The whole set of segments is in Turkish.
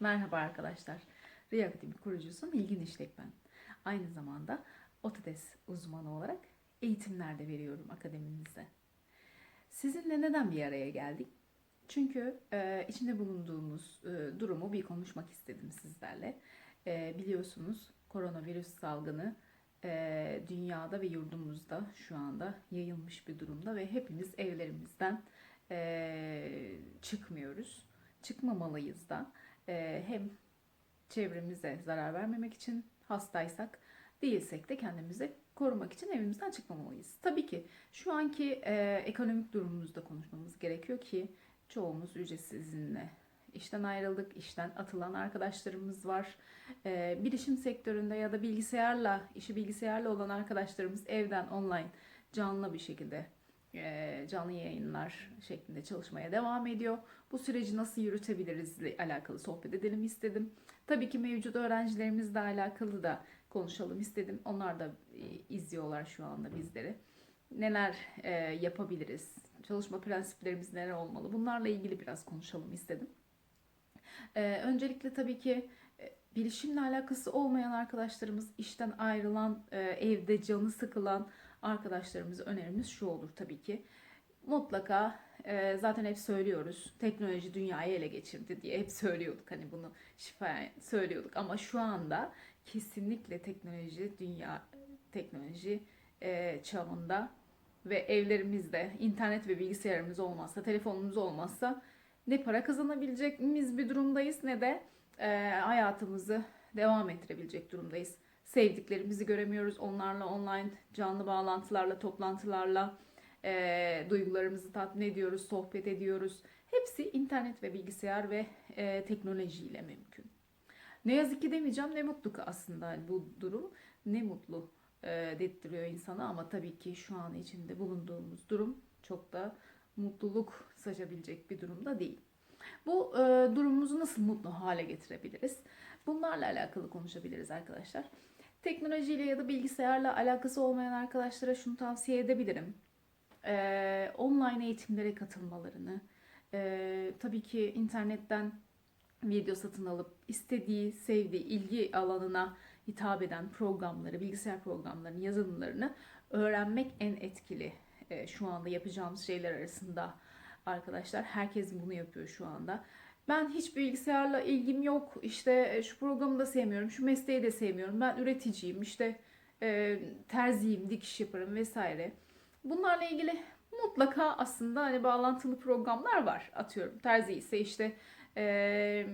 Merhaba arkadaşlar. Riya Akademi kurucusu Nilgün İşlek ben. Aynı zamanda Otodes uzmanı olarak eğitimler de veriyorum akademimizde. Sizinle neden bir araya geldik? Çünkü e, içinde bulunduğumuz e, durumu bir konuşmak istedim sizlerle. E, biliyorsunuz koronavirüs salgını e, dünyada ve yurdumuzda şu anda yayılmış bir durumda ve hepimiz evlerimizden e, çıkmıyoruz. Çıkmamalıyız da. Ee, hem çevremize zarar vermemek için hastaysak değilsek de kendimizi korumak için evimizden çıkmamalıyız. Tabii ki şu anki e, ekonomik durumumuzda konuşmamız gerekiyor ki çoğumuz ücretsiz izinle işten ayrıldık, işten atılan arkadaşlarımız var. E, bilişim sektöründe ya da bilgisayarla, işi bilgisayarla olan arkadaşlarımız evden online canlı bir şekilde canlı yayınlar şeklinde çalışmaya devam ediyor. Bu süreci nasıl yürütebiliriz ile alakalı sohbet edelim istedim. Tabii ki mevcut öğrencilerimizle alakalı da konuşalım istedim. Onlar da e, izliyorlar şu anda bizleri. Neler e, yapabiliriz? Çalışma prensiplerimiz neler olmalı? Bunlarla ilgili biraz konuşalım istedim. E, öncelikle tabii ki e, bilişimle alakası olmayan arkadaşlarımız, işten ayrılan, e, evde canı sıkılan arkadaşlarımıza önerimiz şu olur tabii ki. Mutlaka e, zaten hep söylüyoruz. Teknoloji dünyayı ele geçirdi diye hep söylüyorduk. Hani bunu şifaya söylüyorduk ama şu anda kesinlikle teknoloji dünya teknoloji e, çağında ve evlerimizde internet ve bilgisayarımız olmazsa, telefonumuz olmazsa ne para kazanabilecekimiz bir durumdayız ne de e, hayatımızı devam ettirebilecek durumdayız. Sevdiklerimizi göremiyoruz. Onlarla online canlı bağlantılarla, toplantılarla e, duygularımızı tatmin ediyoruz, sohbet ediyoruz. Hepsi internet ve bilgisayar ve e, teknolojiyle mümkün. Ne yazık ki demeyeceğim ne mutlu ki aslında bu durum. Ne mutlu e, dettiriyor insana ama tabii ki şu an içinde bulunduğumuz durum çok da mutluluk saçabilecek bir durumda değil. Bu e, durumumuzu nasıl mutlu hale getirebiliriz? Bunlarla alakalı konuşabiliriz arkadaşlar. Teknolojiyle ya da bilgisayarla alakası olmayan arkadaşlara şunu tavsiye edebilirim. Ee, online eğitimlere katılmalarını, e, tabii ki internetten video satın alıp istediği, sevdiği, ilgi alanına hitap eden programları, bilgisayar programlarının yazılımlarını öğrenmek en etkili e, şu anda yapacağımız şeyler arasında arkadaşlar. Herkes bunu yapıyor şu anda. Ben hiç bilgisayarla ilgim yok. İşte e, şu programı da sevmiyorum, şu mesleği de sevmiyorum. Ben üreticiyim, işte e, terziyim, dikiş yaparım vesaire. Bunlarla ilgili mutlaka aslında hani bağlantılı programlar var. Atıyorum terzi ise işte e,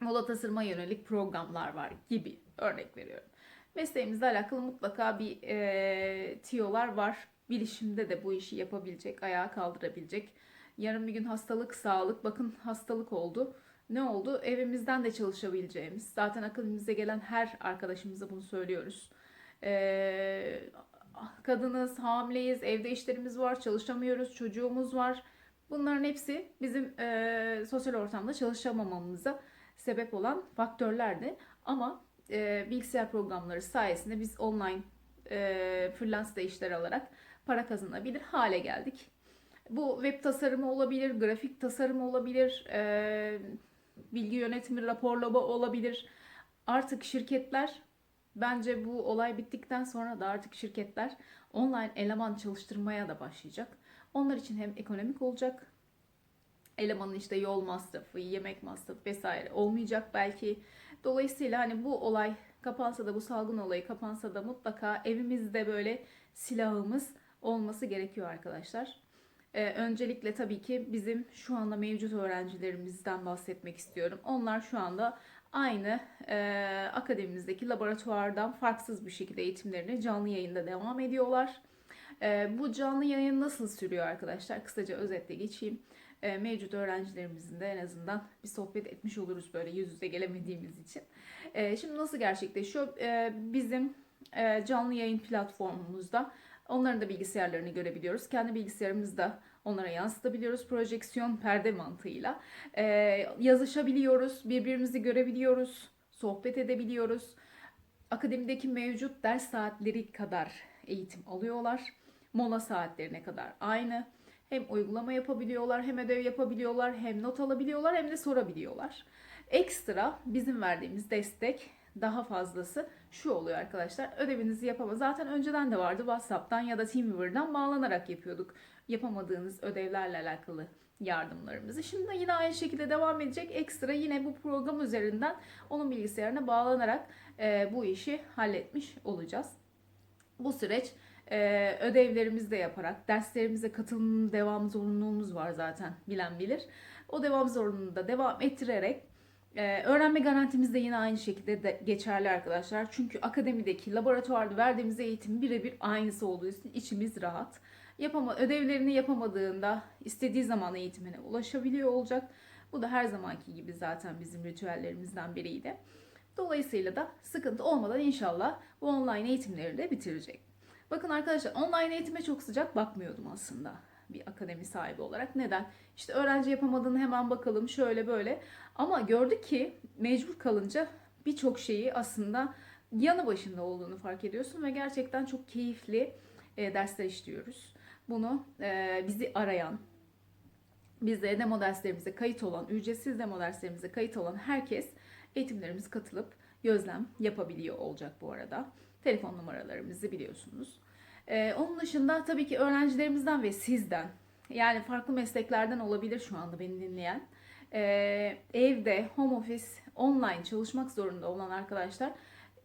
moda tasarıma yönelik programlar var gibi örnek veriyorum. Mesleğimizle alakalı mutlaka bir e, tiyolar var. Bilişimde de bu işi yapabilecek, ayağa kaldırabilecek. Yarın bir gün hastalık, sağlık, bakın hastalık oldu. Ne oldu? Evimizden de çalışabileceğimiz. Zaten akılımıza gelen her arkadaşımıza bunu söylüyoruz. Ee, kadınız, hamileyiz, evde işlerimiz var, çalışamıyoruz, çocuğumuz var. Bunların hepsi bizim e, sosyal ortamda çalışamamamıza sebep olan faktörlerdi. Ama e, bilgisayar programları sayesinde biz online e, freelance işler alarak para kazanabilir hale geldik. Bu web tasarımı olabilir, grafik tasarımı olabilir, e, bilgi yönetimi, raporlama olabilir. Artık şirketler bence bu olay bittikten sonra da artık şirketler online eleman çalıştırmaya da başlayacak. Onlar için hem ekonomik olacak, elemanın işte yol masrafı, yemek masrafı vesaire olmayacak belki. Dolayısıyla hani bu olay kapansa da bu salgın olayı kapansa da mutlaka evimizde böyle silahımız olması gerekiyor arkadaşlar. Ee, öncelikle tabii ki bizim şu anda mevcut öğrencilerimizden bahsetmek istiyorum. Onlar şu anda aynı e, akademimizdeki laboratuvardan farksız bir şekilde eğitimlerini canlı yayında devam ediyorlar. E, bu canlı yayın nasıl sürüyor arkadaşlar? Kısaca özetle geçeyim. E, mevcut öğrencilerimizin de en azından bir sohbet etmiş oluruz böyle yüz yüze gelemediğimiz için. E, şimdi nasıl gerçekleşiyor? E, bizim e, canlı yayın platformumuzda Onların da bilgisayarlarını görebiliyoruz. Kendi bilgisayarımızda onlara yansıtabiliyoruz projeksiyon perde mantığıyla. Ee, yazışabiliyoruz, birbirimizi görebiliyoruz, sohbet edebiliyoruz. Akademideki mevcut ders saatleri kadar eğitim alıyorlar. Mola saatlerine kadar aynı. Hem uygulama yapabiliyorlar, hem ödev yapabiliyorlar, hem not alabiliyorlar, hem de sorabiliyorlar. Ekstra bizim verdiğimiz destek daha fazlası şu oluyor arkadaşlar. Ödevinizi yapamaz. Zaten önceden de vardı WhatsApp'tan ya da Teamweaver'dan bağlanarak yapıyorduk. Yapamadığınız ödevlerle alakalı yardımlarımızı. Şimdi yine aynı şekilde devam edecek. Ekstra yine bu program üzerinden onun bilgisayarına bağlanarak e, bu işi halletmiş olacağız. Bu süreç e, ödevlerimizi de yaparak, derslerimize katılım devam zorunluluğumuz var zaten bilen bilir. O devam zorunluluğunu da devam ettirerek ee, öğrenme garantimiz de yine aynı şekilde de geçerli arkadaşlar. Çünkü akademideki laboratuvarda verdiğimiz eğitim birebir aynısı olduğu için içimiz rahat. Yapama, ödevlerini yapamadığında istediği zaman eğitimine ulaşabiliyor olacak. Bu da her zamanki gibi zaten bizim ritüellerimizden biriydi. Dolayısıyla da sıkıntı olmadan inşallah bu online eğitimleri de bitirecek. Bakın arkadaşlar online eğitime çok sıcak bakmıyordum aslında bir akademi sahibi olarak. Neden? İşte öğrenci yapamadığını hemen bakalım şöyle böyle. Ama gördük ki mecbur kalınca birçok şeyi aslında yanı başında olduğunu fark ediyorsun ve gerçekten çok keyifli e, dersler işliyoruz. Bunu e, bizi arayan, bize demo derslerimize kayıt olan, ücretsiz demo derslerimize kayıt olan herkes eğitimlerimize katılıp gözlem yapabiliyor olacak bu arada. Telefon numaralarımızı biliyorsunuz. Ee, onun dışında tabii ki öğrencilerimizden ve sizden yani farklı mesleklerden olabilir şu anda beni dinleyen. Ee, evde home office online çalışmak zorunda olan arkadaşlar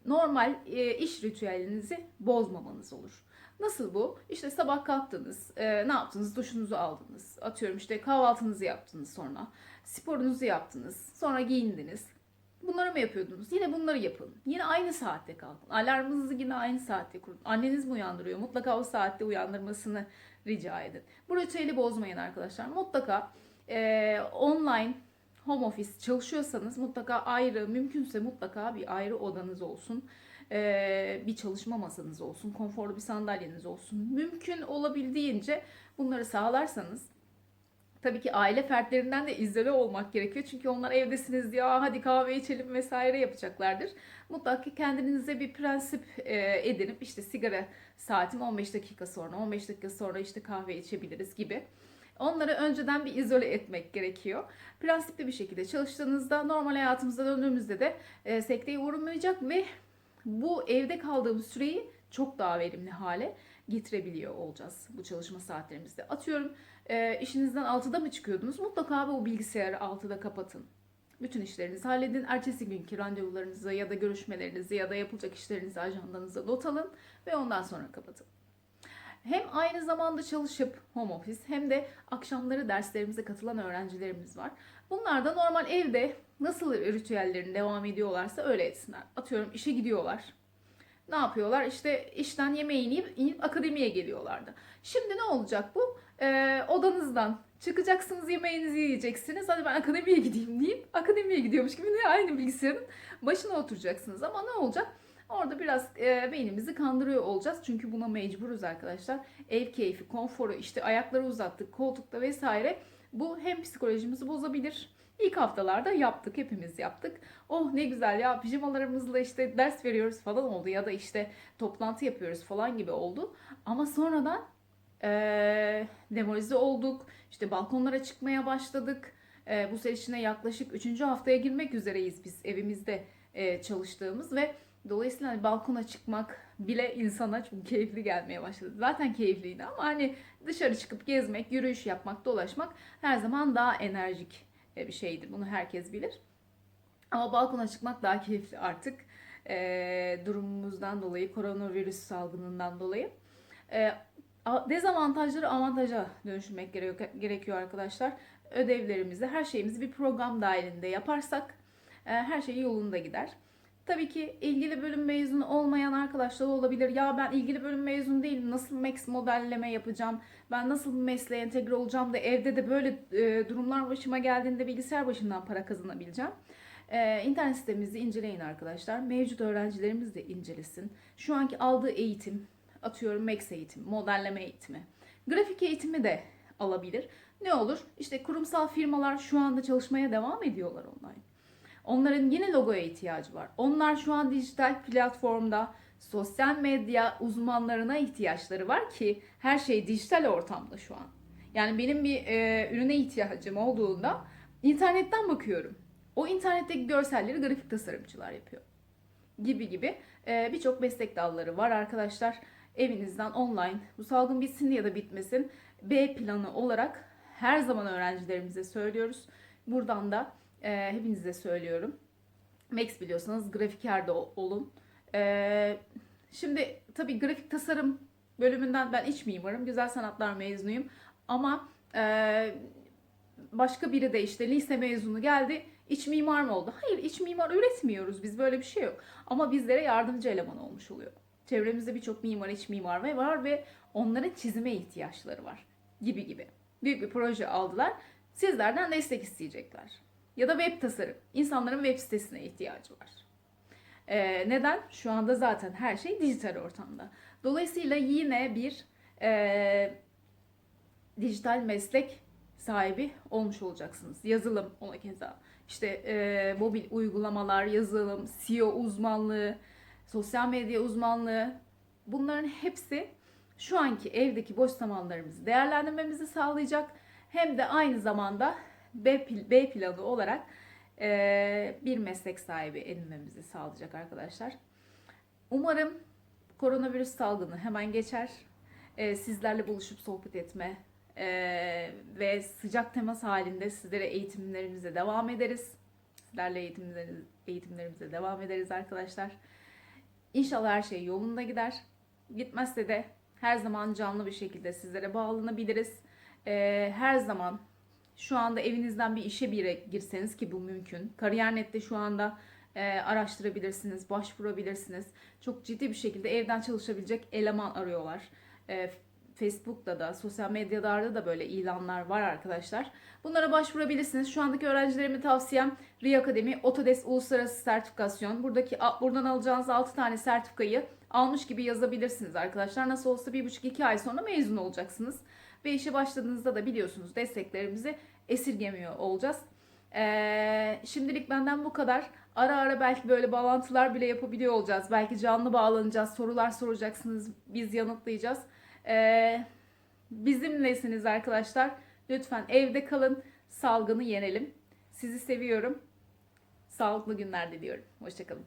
normal e, iş ritüelinizi bozmamanız olur. Nasıl bu? İşte sabah kalktınız, e, ne yaptınız? Duşunuzu aldınız. Atıyorum işte kahvaltınızı yaptınız sonra. Sporunuzu yaptınız. Sonra giyindiniz. Bunları mı yapıyordunuz? Yine bunları yapın. Yine aynı saatte kalkın. Alarmınızı yine aynı saatte kurun. Anneniz mi uyandırıyor? Mutlaka o saatte uyandırmasını rica edin. Bu ritüeli bozmayın arkadaşlar. Mutlaka e, online home office çalışıyorsanız mutlaka ayrı, mümkünse mutlaka bir ayrı odanız olsun. E, bir çalışma masanız olsun. Konforlu bir sandalyeniz olsun. Mümkün olabildiğince bunları sağlarsanız Tabii ki aile fertlerinden de izole olmak gerekiyor. Çünkü onlar evdesiniz ya hadi kahve içelim vesaire yapacaklardır. Mutlaka kendinize bir prensip e, edinip işte sigara saatim 15 dakika sonra 15 dakika sonra işte kahve içebiliriz gibi. Onları önceden bir izole etmek gerekiyor. Prensipli bir şekilde çalıştığınızda normal hayatımıza döndüğümüzde de e, sekteye uğramayacak ve bu evde kaldığımız süreyi çok daha verimli hale getirebiliyor olacağız bu çalışma saatlerimizde. Atıyorum e, işinizden 6'da mı çıkıyordunuz? Mutlaka bu bilgisayarı 6'da kapatın. Bütün işlerinizi halledin. Ertesi günkü randevularınızı ya da görüşmelerinizi ya da yapılacak işlerinizi ajandanıza not alın ve ondan sonra kapatın. Hem aynı zamanda çalışıp home office hem de akşamları derslerimize katılan öğrencilerimiz var. Bunlar da normal evde nasıl ritüellerini devam ediyorlarsa öyle etsinler. Atıyorum işe gidiyorlar ne yapıyorlar? İşte işten yemeğini yiyip, inip akademiye geliyorlardı. Şimdi ne olacak bu? Ee, odanızdan çıkacaksınız yemeğinizi yiyeceksiniz. Hadi ben akademiye gideyim deyip akademiye gidiyormuş gibi ne aynı bilgisayarın başına oturacaksınız. Ama ne olacak? Orada biraz e, beynimizi kandırıyor olacağız. Çünkü buna mecburuz arkadaşlar. Ev keyfi, konforu, işte ayakları uzattık, koltukta vesaire. Bu hem psikolojimizi bozabilir İlk haftalarda yaptık, hepimiz yaptık. Oh ne güzel ya pijamalarımızla işte ders veriyoruz falan oldu ya da işte toplantı yapıyoruz falan gibi oldu. Ama sonradan ee, demoralize olduk. İşte balkonlara çıkmaya başladık. E, bu süreçine yaklaşık 3. haftaya girmek üzereyiz biz evimizde e, çalıştığımız ve dolayısıyla hani balkona çıkmak bile insana çok keyifli gelmeye başladı. Zaten keyifliydi ama hani dışarı çıkıp gezmek, yürüyüş yapmak, dolaşmak her zaman daha enerjik e, bir şeydir. Bunu herkes bilir. Ama balkona çıkmak daha keyifli artık. E, durumumuzdan dolayı, koronavirüs salgınından dolayı. E, dezavantajları avantaja dönüştürmek gerekiyor arkadaşlar. Ödevlerimizi, her şeyimizi bir program dahilinde yaparsak e, her şey yolunda gider. Tabii ki ilgili bölüm mezunu olmayan arkadaşlar olabilir. Ya ben ilgili bölüm mezunu değilim. Nasıl Max modelleme yapacağım? Ben nasıl bu mesleğe entegre olacağım da evde de böyle e, durumlar başıma geldiğinde bilgisayar başından para kazanabileceğim. Ee, internet sitemizi inceleyin arkadaşlar. Mevcut öğrencilerimiz de incelesin. Şu anki aldığı eğitim, atıyorum Max eğitim, modelleme eğitimi, grafik eğitimi de alabilir. Ne olur? İşte kurumsal firmalar şu anda çalışmaya devam ediyorlar online. Onların yine logoya ihtiyacı var. Onlar şu an dijital platformda sosyal medya uzmanlarına ihtiyaçları var ki her şey dijital ortamda şu an. Yani benim bir e, ürüne ihtiyacım olduğunda internetten bakıyorum. O internetteki görselleri grafik tasarımcılar yapıyor. Gibi gibi e, birçok meslek dalları var arkadaşlar. Evinizden online bu salgın bitsin ya da bitmesin B planı olarak her zaman öğrencilerimize söylüyoruz. Buradan da e, hepinize söylüyorum. Max biliyorsanız grafiker de o- olun. E, şimdi tabii grafik tasarım bölümünden ben iç mimarım. Güzel sanatlar mezunuyum. Ama e, başka biri de işte lise mezunu geldi. İç mimar mı oldu? Hayır iç mimar üretmiyoruz biz böyle bir şey yok. Ama bizlere yardımcı eleman olmuş oluyor. Çevremizde birçok mimar, iç mimar ve var ve onların çizime ihtiyaçları var gibi gibi. Büyük bir proje aldılar. Sizlerden destek isteyecekler. Ya da web tasarım. İnsanların web sitesine ihtiyacı var. Ee, neden? Şu anda zaten her şey dijital ortamda. Dolayısıyla yine bir e, dijital meslek sahibi olmuş olacaksınız. Yazılım ona keza. İşte e, mobil uygulamalar, yazılım, SEO uzmanlığı, sosyal medya uzmanlığı bunların hepsi şu anki evdeki boş zamanlarımızı değerlendirmemizi sağlayacak. Hem de aynı zamanda B, B planı olarak e, bir meslek sahibi edinmemizi sağlayacak arkadaşlar. Umarım koronavirüs salgını hemen geçer. E, sizlerle buluşup sohbet etme e, ve sıcak temas halinde sizlere eğitimlerimize devam ederiz. Sizlerle eğitimlerimize devam ederiz arkadaşlar. İnşallah her şey yolunda gider. Gitmezse de her zaman canlı bir şekilde sizlere bağlanabiliriz. E, her zaman şu anda evinizden bir işe bire girseniz ki bu mümkün. Kariyer.net'te şu anda e, araştırabilirsiniz, başvurabilirsiniz. Çok ciddi bir şekilde evden çalışabilecek eleman arıyorlar. E, Facebook'ta da, sosyal medyalarda da böyle ilanlar var arkadaşlar. Bunlara başvurabilirsiniz. Şu andaki öğrencilerime tavsiyem RI Akademi Autodesk Uluslararası Sertifikasyon. Buradaki buradan alacağınız 6 tane sertifikayı almış gibi yazabilirsiniz arkadaşlar. Nasıl olsa 1,5-2 ay sonra mezun olacaksınız. Ve işe başladığınızda da biliyorsunuz desteklerimizi esirgemiyor olacağız. Ee, şimdilik benden bu kadar. Ara ara belki böyle bağlantılar bile yapabiliyor olacağız. Belki canlı bağlanacağız, sorular soracaksınız, biz yanıtlayacağız. Ee, bizimlesiniz arkadaşlar. Lütfen evde kalın, salgını yenelim. Sizi seviyorum. Sağlıklı günler diliyorum. Hoşçakalın.